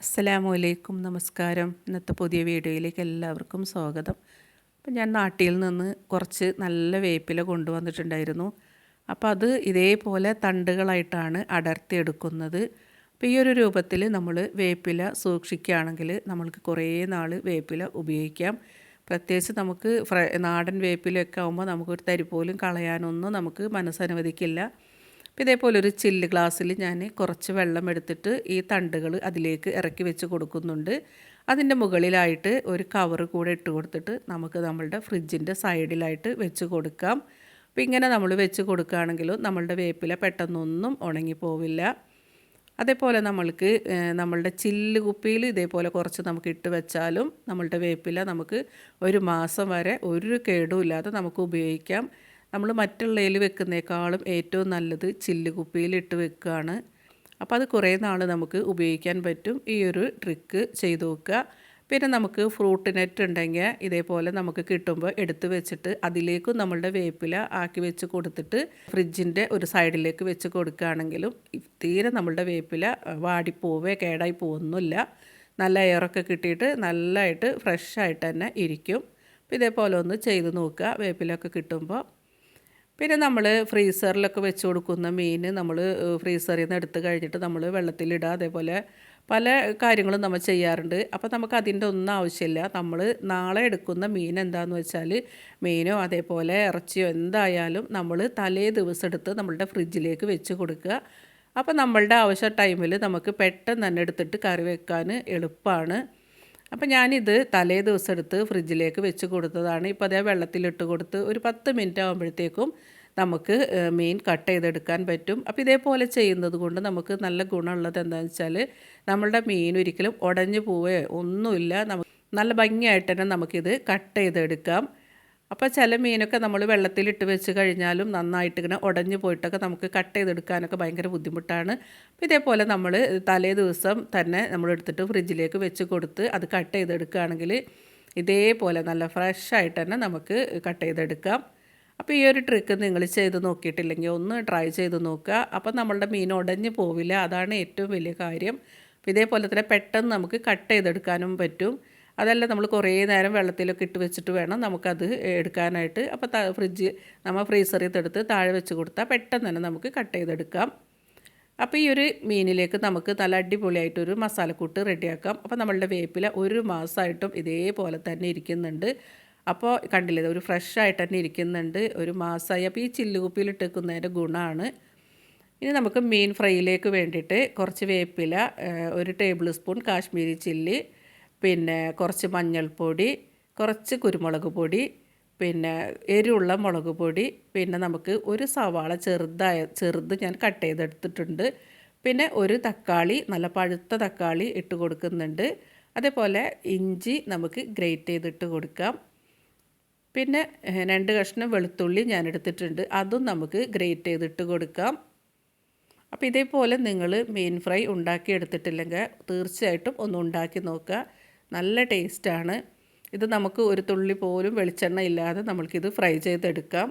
അസ്സലാമു അലൈക്കും നമസ്കാരം. ഇന്നത്തെ പുതിയ വീഡിയോയിലേക്ക് എല്ലാവർക്കും സ്വാഗതം. അപ്പം ഞാൻ നാട്ടിൽ നിന്ന് കുറച്ച് നല്ല വേപ്പില കൊണ്ടുവന്നിട്ടുണ്ടായിരുന്നു. അപ്പോൾ അത് ഇതേപോലെ തണ്ടുകളായിട്ടാണ് അടർത്തിയെടുക്കുന്നത്. അപ്പോൾ ഈ ഒരു രൂപത്തിൽ നമ്മൾ വേപ്പില സൂക്ഷിക്കുകയാണെങ്കിൽ നമ്മൾക്ക് കുറേ നാൾ വേപ്പില ഉപയോഗിക്കാം. പ്രത്യേകിച്ച് നമുക്ക് നാടൻ വേപ്പിലൊക്കെ ആകുമ്പോൾ നമുക്കൊരു തരി പോലും കളയാനൊന്നും നമുക്ക് മനസ്സനുവദിക്കില്ല അപ്പോൾ ഇതേപോലെ ഒരു ചില്ല് ഗ്ലാസ്സിൽ ഞാൻ കുറച്ച് വെള്ളം എടുത്തിട്ട് ഈ തണ്ടുകൾ അതിലേക്ക് ഇറക്കി വെച്ച് കൊടുക്കുന്നുണ്ട്. അതിന്റെ മുകളിലായിട്ട് ഒരു കവർ കൂടെ ഇട്ട് കൊടുത്തിട്ട് നമുക്ക് നമ്മളുടെ ഫ്രിഡ്ജിന്റെ സൈഡിലായിട്ട് വെച്ച് കൊടുക്കാം. അപ്പോൾ ഇങ്ങനെ നമ്മൾ വെച്ച് കൊടുക്കുകയാണെങ്കിലും നമ്മളുടെ വേപ്പില പെട്ടെന്നൊന്നും ഉണങ്ങിപ്പോവില്ല അതേപോലെ നമ്മൾക്ക് നമ്മളുടെ ചില്ല് കുപ്പിയിൽ ഇതേപോലെ കുറച്ച് നമുക്ക് ഇട്ട് വെച്ചാലും നമ്മളുടെ വേപ്പില നമുക്ക് ഒരു മാസം വരെ ഒരു കേടുമില്ലാതെ നമുക്ക് ഉപയോഗിക്കാം. നമ്മൾ മറ്റുള്ളതിൽ വെക്കുന്നേക്കാളും ഏറ്റവും നല്ലത് ചില്ല് കുപ്പിയിൽ ഇട്ട് വെക്കുകയാണ്. അപ്പോൾ അത് കുറേ നാൾ നമുക്ക് ഉപയോഗിക്കാൻ പറ്റും. ഈ ഒരു ട്രിക്ക് ചെയ്തു നോക്കുക. പിന്നെ നമുക്ക് ഫ്രൂട്ട് നെറ്റ് ഉണ്ടെങ്കിൽ ഇതേപോലെ നമുക്ക് കിട്ടുമ്പോൾ എടുത്തു വെച്ചിട്ട് അതിലേക്കും നമ്മളുടെ വേപ്പില ആക്കി വെച്ച് കൊടുത്തിട്ട് ഫ്രിഡ്ജിന്റെ ഒരു സൈഡിലേക്ക് വെച്ച് കൊടുക്കുകയാണെങ്കിലും തീരെ നമ്മളുടെ വേപ്പില വാടിപ്പോവേ കേടായി പോകുന്നില്ല. നല്ല എയറൊക്കെ കിട്ടിയിട്ട് നല്ലതായിട്ട് ഫ്രഷായിട്ട് തന്നെ ഇരിക്കും. ഇതേപോലെ ഒന്ന് ചെയ്ത് നോക്കുക. വേപ്പിലൊക്കെ കിട്ടുമ്പോൾ പിന്നെ നമ്മൾ ഫ്രീസറിലൊക്കെ വെച്ച് കൊടുക്കുന്ന മീൻ നമ്മൾ ഫ്രീസറിൽ നിന്ന് എടുത്ത് കഴിഞ്ഞിട്ട് നമ്മൾ വെള്ളത്തിലിടുക അതേപോലെ പല കാര്യങ്ങളും നമ്മൾ ചെയ്യാറുണ്ട്. അപ്പോൾ നമുക്ക് അതിന്റെ ഒന്നും ആവശ്യമില്ല. നമ്മൾ നാളെ എടുക്കുന്ന മീൻ എന്താണെന്ന് വെച്ചാൽ മീനോ അതേപോലെ ഇറച്ചിയോ എന്തായാലും നമ്മൾ തലേ ദിവസം എടുത്ത് നമ്മളുടെ ഫ്രിഡ്ജിലേക്ക് വെച്ച് കൊടുക്കുക. അപ്പോൾ നമ്മളുടെ ആവശ്യ ടൈമിൽ നമുക്ക് പെട്ടെന്ന് തന്നെ എടുത്തിട്ട് കറി വെക്കാൻ എളുപ്പമാണ്. അപ്പം ഞാനിത് തലേ ദിവസം എടുത്ത് ഫ്രിഡ്ജിലേക്ക് വെച്ച് കൊടുത്തതാണ്. ഇപ്പോൾ അതേ വെള്ളത്തിലിട്ട് കൊടുത്ത് ഒരു പത്ത് മിനിറ്റ് ആകുമ്പോഴത്തേക്കും നമുക്ക് മീൻ കട്ട് ചെയ്തെടുക്കാൻ പറ്റും. അപ്പോൾ ഇതേപോലെ ചെയ്യുന്നത് കൊണ്ട് നമുക്ക് നല്ല ഗുണമുള്ളത് എന്താണെന്ന് വെച്ചാൽ നമ്മളുടെ മീൻ ഒരിക്കലും ഉടഞ്ഞു പോവുകയോ ഒന്നുമില്ല. നമുക്ക് നല്ല ഭംഗിയായിട്ട് തന്നെ നമുക്കിത് കട്ട് ചെയ്തെടുക്കാം. അപ്പോൾ ചില മീനൊക്കെ നമ്മൾ വെള്ളത്തിലിട്ട് വെച്ച് കഴിഞ്ഞാലും നന്നായിട്ട് ഇങ്ങനെ ഉടഞ്ഞു പോയിട്ടൊക്കെ നമുക്ക് കട്ട് ചെയ്തെടുക്കാനൊക്കെ ഭയങ്കര ബുദ്ധിമുട്ടാണ്. അപ്പോൾ ഇതേപോലെ നമ്മൾ തലേ ദിവസം തന്നെ നമ്മൾ എടുത്തിട്ട് ഫ്രിഡ്ജിലേക്ക് വെച്ച് കൊടുത്ത് അത് കട്ട് ചെയ്തെടുക്കുകയാണെങ്കിൽ ഇതേപോലെ നല്ല ഫ്രഷ് ആയിട്ട് തന്നെ നമുക്ക് കട്ട് ചെയ്തെടുക്കാം. അപ്പോൾ ഈ ഒരു ട്രിക്ക് നിങ്ങൾ ചെയ്ത് നോക്കിയിട്ടില്ലെങ്കിൽ ഒന്ന് ട്രൈ ചെയ്ത് നോക്കുക. അപ്പോൾ നമ്മളുടെ മീൻ ഉടഞ്ഞു പോവില്ല. അതാണ് ഏറ്റവും വലിയ കാര്യം. അപ്പോൾ ഇതേപോലെ തന്നെ പെട്ടെന്ന് നമുക്ക് കട്ട് ചെയ്തെടുക്കാനും പറ്റും. അതല്ല നമ്മൾ കുറേ നേരം വെള്ളത്തിലൊക്കെ ഇട്ട് വെച്ചിട്ട് വേണം നമുക്കത് എടുക്കാനായിട്ട്. അപ്പോൾ ഫ്രിഡ്ജ് നമ്മൾ ഫ്രീസറിൽ എടുത്ത് താഴെ വെച്ച് കൊടുത്താൽ പെട്ടെന്ന് തന്നെ നമുക്ക് കട്ട് ചെയ്തെടുക്കാം. അപ്പോൾ ഈ ഒരു മീനിലേക്ക് നമുക്ക് നല്ല അടിപൊളിയായിട്ടൊരു മസാലക്കൂട്ട് റെഡിയാക്കാം. അപ്പോൾ നമ്മളുടെ വേപ്പില ഒരു മാസമായിട്ടും ഇതേപോലെ തന്നെ ഇരിക്കുന്നുണ്ട്. അപ്പോൾ കണ്ടില്ലേ ഒരു ഫ്രഷ് ആയിട്ട് തന്നെ ഇരിക്കുന്നുണ്ട്. ഒരു മാസമായി അപ്പോൾ ഈ ചില്ലുകുപ്പിയിൽ ഇട്ടേക്കുന്നതിന്റെ ഗുണമാണ് ഇനി നമുക്ക് മീൻ ഫ്രൈയിലേക്ക് വേണ്ടിയിട്ട് കുറച്ച് വേപ്പില ഒരു ടേബിൾ സ്പൂൺ കാശ്മീരി ചില്ലി പിന്നെ കുറച്ച് മഞ്ഞൾപ്പൊടി കുറച്ച് കുരുമുളക് പൊടി പിന്നെ എരിവുള്ള മുളക് പൊടി പിന്നെ നമുക്ക് ഒരു സവാള ചെറുതായ ചെറുത് ഞാൻ കട്ട് ചെയ്തെടുത്തിട്ടുണ്ട്. പിന്നെ ഒരു തക്കാളി നല്ല പഴുത്ത തക്കാളി ഇട്ട് കൊടുക്കുന്നുണ്ട്. അതേപോലെ ഇഞ്ചി നമുക്ക് ഗ്രേറ്റ് ചെയ്തിട്ട് കൊടുക്കാം. പിന്നെ രണ്ട് കഷ്ണം വെളുത്തുള്ളി ഞാൻ എടുത്തിട്ടുണ്ട്. അതും നമുക്ക് ഗ്രേറ്റ് ചെയ്തിട്ട് കൊടുക്കാം. അപ്പോൾ ഇതേപോലെ നിങ്ങൾ മീൻ ഫ്രൈ ഉണ്ടാക്കി എടുത്തിട്ടില്ലെങ്കിൽ തീർച്ചയായിട്ടും ഒന്ന് ഉണ്ടാക്കി നോക്കുക. നല്ല ടേസ്റ്റാണ്. ഇത് നമുക്ക് ഒരു തുള്ളി പോലും വെളിച്ചെണ്ണ ഇല്ലാതെ നമ്മൾക്കിത് ഫ്രൈ ചെയ്തെടുക്കാം.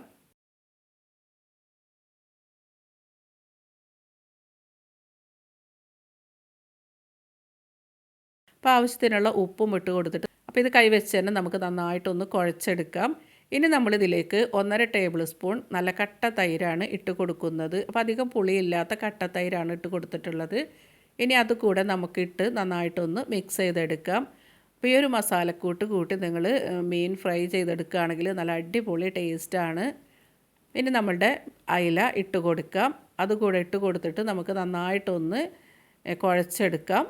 അപ്പോൾ ആവശ്യത്തിനുള്ള ഉപ്പും ഇട്ട് കൊടുത്തിട്ട് അപ്പോൾ ഇത് കൈവച്ച് തന്നെ നമുക്ക് നന്നായിട്ടൊന്ന് കുഴച്ചെടുക്കാം. ഇനി നമ്മളിതിലേക്ക് ഒന്നര ടേബിൾ സ്പൂൺ നല്ല കട്ട തൈരാണ് ഇട്ട് കൊടുക്കുന്നത്. അപ്പോൾ അധികം പുളിയില്ലാത്ത കട്ട തൈരാണ് ഇട്ട് കൊടുത്തിട്ടുള്ളത്. ഇനി അത് കൂടെ നമുക്കിട്ട് നന്നായിട്ടൊന്ന് മിക്സ് ചെയ്തെടുക്കാം. അപ്പോൾ ഈ ഒരു മസാലക്കൂട്ട് കൂട്ടി നിങ്ങൾ മീൻ ഫ്രൈ ചെയ്തെടുക്കുകയാണെങ്കിൽ നല്ല അടിപൊളി ടേസ്റ്റാണ്. പിന്നെ നമ്മളുടെ അയില ഇട്ട് കൊടുക്കാം. അതുകൂടെ ഇട്ട് കൊടുത്തിട്ട് നമുക്ക് നന്നായിട്ടൊന്ന് കുഴച്ചെടുക്കാം.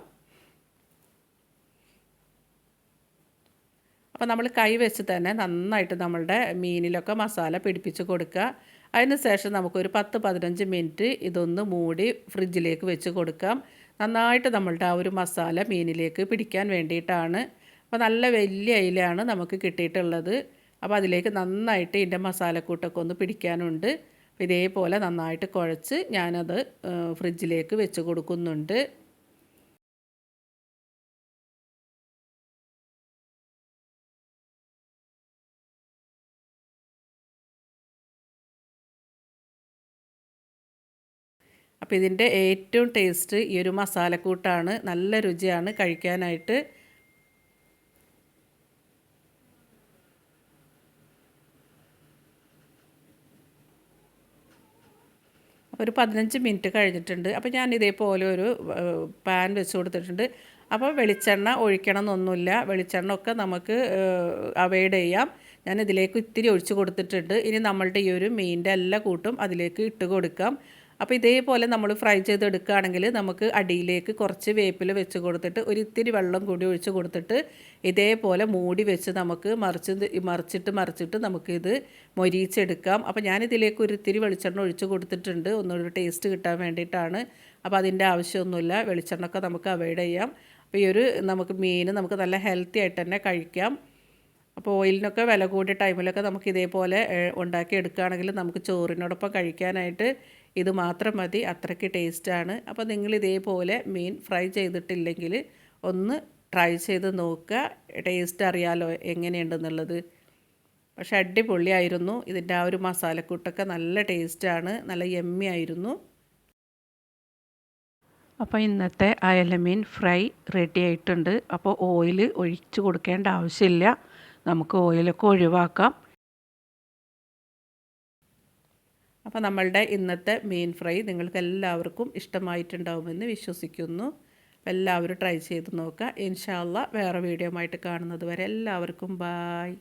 അപ്പോൾ നമ്മൾ കൈ വെച്ച് തന്നെ നന്നായിട്ട് നമ്മളുടെ മീനിലൊക്കെ മസാല പിടിപ്പിച്ച് കൊടുക്കുക. അതിന് ശേഷം നമുക്കൊരു പത്ത് പതിനഞ്ച് മിനിറ്റ് ഇതൊന്ന് മൂടി ഫ്രിഡ്ജിലേക്ക് വെച്ച് കൊടുക്കാം. നന്നായിട്ട് നമ്മളുടെ ആ ഒരു മസാല മീനിലേക്ക് പിടിക്കാൻ വേണ്ടിയിട്ടാണ്. അപ്പോൾ നല്ല വലിയ അയിലാണ് നമുക്ക് കിട്ടിയിട്ടുള്ളത്. അപ്പോൾ അതിലേക്ക് നന്നായിട്ട് ഇതിന്റെ മസാലക്കൂട്ടൊക്കെ ഒന്ന് പിടിക്കാനുണ്ട്. ഇതേപോലെ നന്നായിട്ട് കുഴച്ച് ഞാനത് ഫ്രിഡ്ജിലേക്ക് വെച്ച് കൊടുക്കുന്നുണ്ട്. അപ്പോൾ ഇതിന്റെ ഏറ്റവും ടേസ്റ്റ് ഈ ഒരു മസാലക്കൂട്ടാണ്. നല്ല രുചിയാണ് കഴിക്കാനായിട്ട്. ഒരു പതിനഞ്ച് മിനിറ്റ് കഴിഞ്ഞിട്ടുണ്ട്. അപ്പോൾ ഞാൻ ഇതേപോലെ ഒരു പാൻ വെച്ച് കൊടുത്തിട്ടുണ്ട്. അപ്പോൾ വെളിച്ചെണ്ണ ഒഴിക്കണം എന്നൊന്നുമില്ല വെളിച്ചെണ്ണ ഒക്കെ നമുക്ക് അവോയ്ഡ് ചെയ്യാം. ഞാൻ ഇതിലേക്ക് ഇത്തിരി ഒഴിച്ച് കൊടുത്തിട്ടുണ്ട്. ഇനി നമ്മളുടെ ഈ ഒരു മീനിന്റെ എല്ലാ കൂട്ടും അതിലേക്ക് ഇട്ട് കൊടുക്കാം. അപ്പോൾ ഇതേപോലെ നമ്മൾ ഫ്രൈ ചെയ്തെടുക്കുകയാണെങ്കിൽ നമുക്ക് അടിയിലേക്ക് കുറച്ച് വേപ്പിൽ വെച്ച് കൊടുത്തിട്ട് ഒരു ഇത്തിരി വെള്ളം കൂടി ഒഴിച്ച് കൊടുത്തിട്ട് ഇതേപോലെ മൂടി വെച്ച് നമുക്ക് മറിച്ച് മറിച്ചിട്ട് മറിച്ചിട്ട് നമുക്കിത് മൊരിയിച്ചെടുക്കാം. അപ്പോൾ ഞാനിതിലേക്ക് ഒരു ഇത്തിരി വെളിച്ചെണ്ണ ഒഴിച്ച് കൊടുത്തിട്ടുണ്ട്. ഒന്നുകൂടി ടേസ്റ്റ് കിട്ടാൻ വേണ്ടിയിട്ടാണ്. അപ്പോൾ അതിന്റെ ആവശ്യമൊന്നുമില്ല. വെളിച്ചെണ്ണൊക്കെ നമുക്ക് അവോയ്ഡ് ചെയ്യാം. അപ്പോൾ ഈ ഒരു നമുക്ക് മീൻ നമുക്ക് നല്ല ഹെൽത്തി ആയിട്ട് തന്നെ കഴിക്കാം. അപ്പോൾ ഓയിലിനൊക്കെ വില കൂടിയ ടൈമിലൊക്കെ നമുക്ക് ഇതേപോലെ ഉണ്ടാക്കി എടുക്കുകയാണെങ്കിൽ നമുക്ക് ചോറിനോടൊപ്പം കഴിക്കാനായിട്ട് ഇത് മാത്രം മതി അത്രയ്ക്ക് ടേസ്റ്റാണ് അപ്പോൾ നിങ്ങൾ ഇതേപോലെ മീൻ ഫ്രൈ ചെയ്തിട്ടില്ലെങ്കിൽ ഒന്ന് ട്രൈ ചെയ്ത് നോക്കുക ടേസ്റ്റ് അറിയാലോ എങ്ങനെയുണ്ടെന്നുള്ളത്. പക്ഷെ അടിപൊളിയായിരുന്നു. ഇതിന്റെ ആ ഒരു മസാലക്കൂട്ടൊക്കെ നല്ല ടേസ്റ്റാണ് നല്ല യമ്മി ആയിരുന്നു. അപ്പോൾ ഇന്നത്തെ അയലമീൻ ഫ്രൈ റെഡി ആയിട്ടുണ്ട്. അപ്പോൾ ഓയിൽ ഒഴിച്ച് കൊടുക്കേണ്ട ആവശ്യമില്ല. നമുക്ക് ഓയിലൊക്കെ ഒഴിവാക്കാം. അപ്പോൾ നമ്മളുടെ ഇന്നത്തെ മീൻ ഫ്രൈ നിങ്ങൾക്ക് എല്ലാവർക്കും ഇഷ്ടമായിട്ടുണ്ടാവുമെന്ന് വിശ്വസിക്കുന്നു. എല്ലാവരും ട്രൈ ചെയ്ത് നോക്കുക. ഇൻഷാല്ല വേറെ വീഡിയോ ആയിട്ട് കാണുന്നത് വരെ എല്ലാവർക്കും ബായ്.